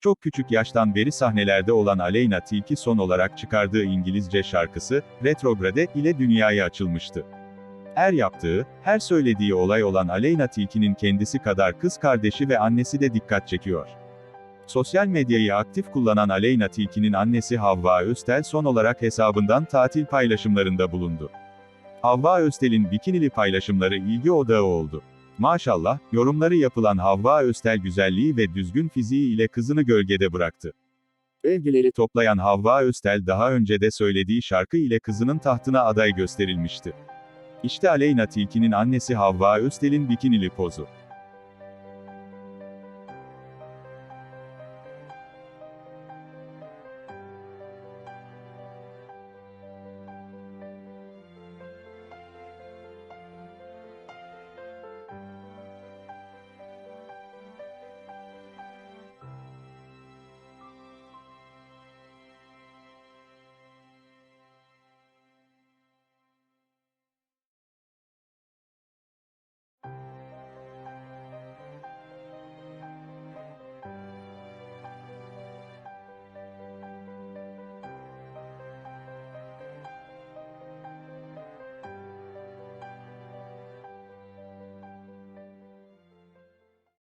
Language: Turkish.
Çok küçük yaştan beri sahnelerde olan Aleyna Tilki son olarak çıkardığı İngilizce şarkısı, Retrograde, ile dünyaya açılmıştı. Her yaptığı, her söylediği olay olan Aleyna Tilki'nin kendisi kadar kız kardeşi ve annesi de dikkat çekiyor. Sosyal medyayı aktif kullanan Aleyna Tilki'nin annesi Havva Öztel son olarak hesabından tatil paylaşımlarında bulundu. Havva Öztel'in bikinili paylaşımları ilgi odağı oldu. Maşallah, yorumları yapılan Havva Öztel güzelliği ve düzgün fiziği ile kızını gölgede bıraktı. Övgüleri toplayan Havva Öztel daha önce de söylediği şarkı ile kızının tahtına aday gösterilmişti. İşte Aleyna Tilki'nin annesi Havva Öztel'in bikinili pozu.